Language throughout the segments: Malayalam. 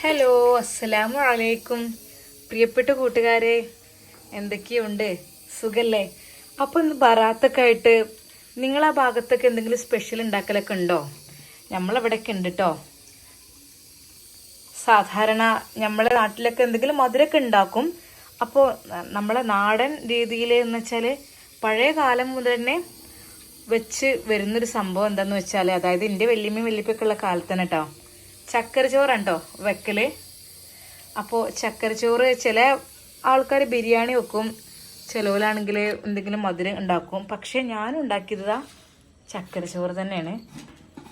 ഹലോ അസ്സലാമു അലൈക്കും. പ്രിയപ്പെട്ട കൂട്ടുകാരെ എന്തൊക്കെയുണ്ട്? സുഖല്ലേ? അപ്പോൾ ഇന്ന് ബറാത്തൊക്കെ ആയിട്ട് നിങ്ങൾ ആ ഭാഗത്തൊക്കെ എന്തെങ്കിലും സ്പെഷ്യൽ ഉണ്ടാക്കലൊക്കെ ഉണ്ടോ? നമ്മളവിടെയൊക്കെ ഉണ്ട് കേട്ടോ സാധാരണ നമ്മളെ നാട്ടിലൊക്കെ എന്തെങ്കിലും മധുരമൊക്കെ ഉണ്ടാക്കും. അപ്പോൾ നമ്മളെ നാടൻ രീതിയിൽ എന്ന് വെച്ചാൽ പഴയ കാലം മുതൽ തന്നെ വെച്ച് വരുന്നൊരു സംഭവം എന്താണെന്ന് വെച്ചാൽ അതായത് എന്റെ വല്യമ്മയും വല്യപ്പൊക്കെ ഉള്ള കാലത്ത് തന്നെ കേട്ടോ ചക്കര വെക്കൽ അപ്പോൾ ചക്കരച്ചോറ് ചോറ് ചില ആൾക്കാർ ബിരിയാണി വെക്കും ചിലവിലാണെങ്കിൽ എന്തെങ്കിലും മധുരം ഉണ്ടാക്കും. പക്ഷേ ഞാൻ ഉണ്ടാക്കിയത് ചക്കരച്ചോറ് ചോറ് തന്നെയാണ്.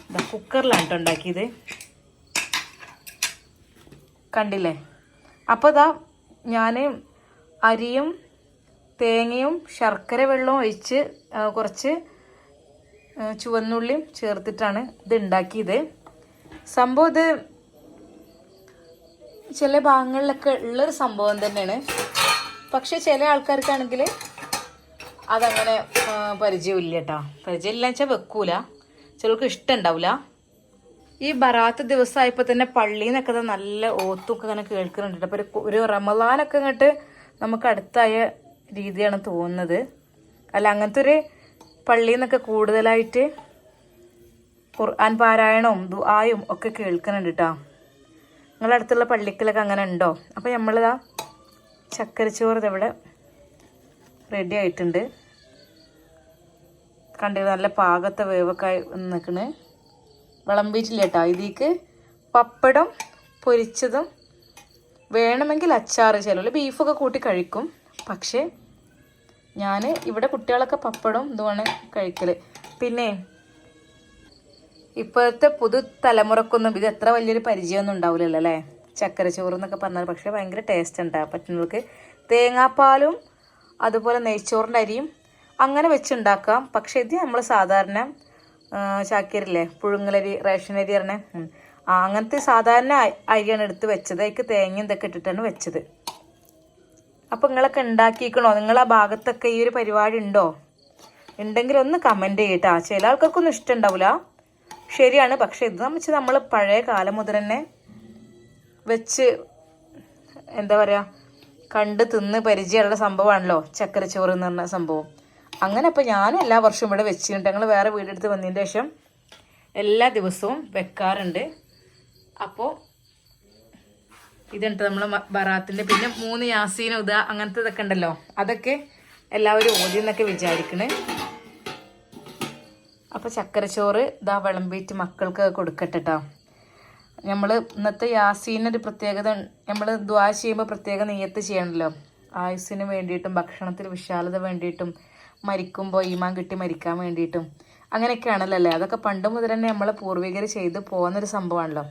ഇതാ കുക്കറിലാണ് ഉണ്ടാക്കിയത്. കണ്ടില്ലേ? അപ്പോൾ ഇതാ ഞാൻ അരിയും തേങ്ങയും ശർക്കര വെള്ളവും ഒഴിച്ച് കുറച്ച് ചുവന്നുള്ളിയും ചേർത്തിട്ടാണ് ഇത് ഉണ്ടാക്കിയത്. സംഭവം ഇത് ചില ഭാഗങ്ങളിലൊക്കെ ഉള്ളൊരു സംഭവം തന്നെയാണ്. പക്ഷെ ചില ആൾക്കാർക്കാണെങ്കിൽ അതങ്ങനെ പരിചയമില്ല കേട്ടോ പരിചയമില്ല വെച്ചാൽ വെക്കൂല. ചിലർക്ക് ഇഷ്ടം ഉണ്ടാവില്ല ഈ ബറാത്ത് ദിവസമായപ്പോൾ തന്നെ പള്ളിയിൽ നിന്നൊക്കെ നല്ല ഓത്തൊക്കെ ഇങ്ങനെ കേൾക്കുന്നുണ്ട് അപ്പോൾ ഒരു ഒരു റമദാനൊക്കെ ഇങ്ങോട്ട് നമുക്ക് അടുത്തായ രീതിയാണ് തോന്നുന്നത്. അല്ല അങ്ങനത്തെ ഒരു പള്ളിയിൽ നിന്നൊക്കെ കൂടുതലായിട്ട് ഖുർആൻ പാരായണവും ദുആയും ഒക്കെ കേൾക്കുന്നുണ്ട് കേട്ടോ നിങ്ങളുടെ അടുത്തുള്ള പള്ളിക്കലൊക്കെ അങ്ങനെ ഉണ്ടോ? അപ്പോൾ നമ്മളിതാ ചക്കരച്ചോറ് ഇതവിടെ റെഡി ആയിട്ടുണ്ട്. കണ്ടിട്ട് നല്ല പാകത്തെ വേവൊക്കെ നിൽക്കണ് വിളമ്പിയിട്ടില്ല കേട്ടോ ഇതിലേക്ക് പപ്പടം പൊരിച്ചതും വേണമെങ്കിൽ അച്ചാർ ചിലവർ ബീഫൊക്കെ കൂട്ടി കഴിക്കും. പക്ഷേ ഞാൻ ഇവിടെ കുട്ടികളൊക്കെ പപ്പടം ഇതുമാണ് കഴിക്കൽ പിന്നെ ഇപ്പോഴത്തെ പുതു തലമുറക്കൊന്നും ഇത് എത്ര വലിയൊരു പരിചയമൊന്നും ഉണ്ടാവില്ലല്ലോ അല്ലേ? ചക്കരച്ചോറ് ചോറ് എന്നൊക്കെ പറഞ്ഞാൽ പക്ഷേ ഭയങ്കര ടേസ്റ്റ് ഉണ്ടാകും പറ്റുന്നവർക്ക് തേങ്ങാപ്പാലും അതുപോലെ നെയ്ച്ചോറിന്റെ അരിയും അങ്ങനെ വെച്ചുണ്ടാക്കാം. പക്ഷേ ഇത് നമ്മൾ സാധാരണ ചാക്കരില്ലേ? പുഴുങ്ങലരി റേഷൻ അരി പറഞ്ഞേ അങ്ങനത്തെ സാധാരണ അരിയാണ് എടുത്ത് വെച്ചത്. അതിക്ക് തേങ്ങയും ഇതൊക്കെ ഇട്ടിട്ടാണ് വെച്ചത്. അപ്പോൾ നിങ്ങളൊക്കെ ഉണ്ടാക്കിയിരിക്കണോ നിങ്ങളെ ഭാഗത്തൊക്കെ ഈ ഒരു പരിപാടി ഉണ്ടോ? ഉണ്ടെങ്കിൽ ഒന്ന് കമന്റ് ചെയ്യട്ടാ ചില ആൾക്കാർക്കൊന്നും ഇഷ്ടമുണ്ടാവില്ല ശരിയാണ്. പക്ഷേ ഇത് വെച്ച് നമ്മൾ പഴയ കാലം മുതൽ തന്നെ വെച്ച് എന്താ പറയുക കണ്ട് തിന്ന് പരിചയമുള്ള സംഭവമാണല്ലോ ചക്കരച്ചോറ് എന്ന് പറഞ്ഞ സംഭവം. അങ്ങനെ അപ്പോൾ ഞാൻ എല്ലാ വർഷവും ഇവിടെ വെച്ചിട്ടുണ്ട്. ഞങ്ങൾ വേറെ വീടെടുത്ത് വന്നതിന് ശേഷം എല്ലാ ദിവസവും വെക്കാറുണ്ട്. അപ്പോൾ ഇതുണ്ട് നമ്മൾ ബറാത്തിന്റെ പിന്നെ മൂന്ന് യാസീനും ഇതാ അങ്ങനത്തെ ഇതൊക്കെ ഉണ്ടല്ലോ അതൊക്കെ എല്ലാവരും ഓദ്യം എന്നൊക്കെ വിചാരിക്കണേ. അപ്പോൾ ചക്കരച്ചോറ് ഇതാ വിളമ്പിയിട്ട് മക്കൾക്ക് കൊടുക്കട്ടെ കേട്ടോ നമ്മൾ ഇന്നത്തെ യാസീനൊരു പ്രത്യേകത നമ്മൾ ദ്വാ ചെയ്യുമ്പോൾ പ്രത്യേക നെയ്യത്ത് ചെയ്യണമല്ലോ ആയുസ്സിന് വേണ്ടിയിട്ടും ഭക്ഷണത്തിൽ വിശാലത വേണ്ടിയിട്ടും മരിക്കുമ്പോൾ ഈമാൻ കിട്ടി മരിക്കാൻ വേണ്ടിയിട്ടും. അങ്ങനെയൊക്കെയാണല്ലോ അല്ലേ അതൊക്കെ പണ്ട് മുതൽ തന്നെ നമ്മളെ പൂർവികർ ചെയ്ത് പോകുന്നൊരു സംഭവമാണല്ലോ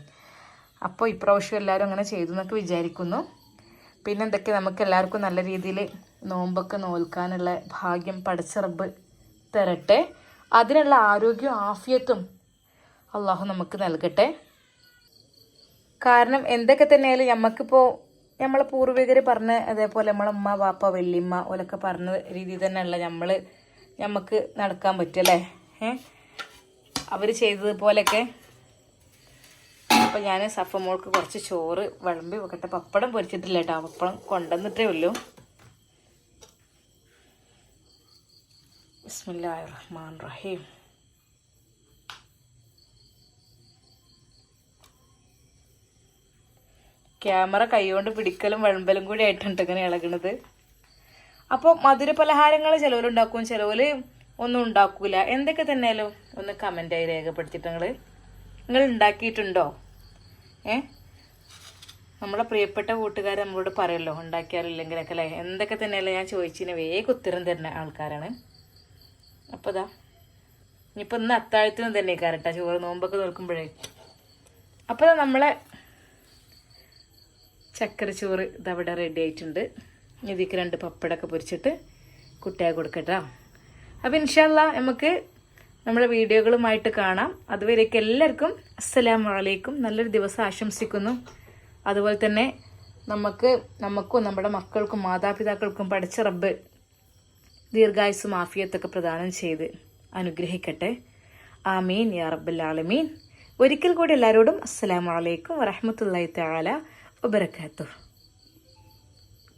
അപ്പോൾ ഇപ്രാവശ്യം എല്ലാവരും അങ്ങനെ ചെയ്തു എന്നൊക്കെ വിചാരിക്കുന്നു. പിന്നെ എന്തൊക്കെ നമുക്ക് എല്ലാവർക്കും നല്ല രീതിയിൽ നോമ്പൊക്കെ നോൽക്കാനുള്ള ഭാഗ്യം പടച്ചിറബ് തരട്ടെ. അതിനുള്ള ആരോഗ്യവും ആഫിയത്തും അള്ളാഹു നമുക്ക് നൽകട്ടെ. കാരണം എന്തൊക്കെ തന്നെയായാലും നമുക്കിപ്പോൾ നമ്മളെ പൂർവികർ പറഞ്ഞ അതേപോലെ നമ്മളെ ഉമ്മ പാപ്പ വല്യമ്മ ഓലൊക്കെ പറഞ്ഞ രീതിയിൽ തന്നെയുള്ള നമ്മൾ നമുക്ക് നടക്കാൻ പറ്റുമല്ലേ ഏ? അവർ ചെയ്തതുപോലെയൊക്കെ. അപ്പം ഞാൻ സഫമോൾക്ക് കുറച്ച് ചോറ് വിളമ്പി വെക്കട്ടെ. പപ്പടം പൊരിച്ചിട്ടില്ല കേട്ടോ. പപ്പടം കൊണ്ടുവന്നിട്ടേ ഉള്ളൂ. ബിസ്മില്ലാഹിർ റഹ്മാൻ റഹീം ക്യാമറ കൈകൊണ്ട് പിടിക്കലും വഴമ്പലും കൂടി ആയിട്ടുണ്ട് ഇങ്ങനെ ഇളകണത്. അപ്പോൾ മധുര പലഹാരങ്ങൾ ചിലവരുണ്ടാക്കും ചിലവർ ഒന്നും ഉണ്ടാക്കൂല. എന്തൊക്കെ തന്നെയാലും ഒന്ന് കമന്റായി രേഖപ്പെടുത്തിയിട്ട് നിങ്ങൾ നിങ്ങൾ ഉണ്ടാക്കിയിട്ടുണ്ടോ? ഏ? നമ്മളെ പ്രിയപ്പെട്ട കൂട്ടുകാർ നമ്മളോട് പറയല്ലോ ഉണ്ടാക്കിയാലില്ലെങ്കിലൊക്കെ അല്ലേ? എന്തൊക്കെ തന്നെയല്ലേ ഞാൻ ചോദിച്ചതിന് വേഗം ഉത്തരം തരുന്ന ആൾക്കാരാണ്. അപ്പോൾ ഇതാ ഇനിയിപ്പോൾ ഇന്ന് അത്താഴത്തിനും തന്നെ കരട്ടാ. ചോറ് നോമ്പൊക്കെ നോക്കുമ്പോഴേ അപ്പോൾ നമ്മളെ ചക്കര ചോറ് ഇതവിടെ റെഡി ആയിട്ടുണ്ട്. ഇതിക്ക് രണ്ട് പപ്പടമൊക്കെ പൊരിച്ചിട്ട് കുട്ടിയെ കൊടുക്കട്ടോ. അപ്പോൾ ഇൻഷാല്ല നമുക്ക് നമ്മുടെ വീഡിയോകളുമായിട്ട് കാണാം. അതുവരേക്ക് എല്ലാവർക്കും അസ്സലാമു അലൈക്കും നല്ലൊരു ദിവസം ആശംസിക്കുന്നു. അതുപോലെ തന്നെ നമുക്ക് നമുക്കും നമ്മുടെ മക്കൾക്കും മാതാപിതാക്കൾക്കും പഠിച്ച റബ്ബ് ദീർഘായുസും ആഫിയത്തൊക്കെ പ്രദാനം ചെയ്ത് അനുഗ്രഹിക്കട്ടെ. ആമീൻ. യാ റബ്ബൽ ഒരിക്കൽ കൂടി എല്ലാവരോടും അസ്സലാമു അലൈക്കും വറഹ്മത്തുള്ളാഹി തആല വബറകാതുഹു.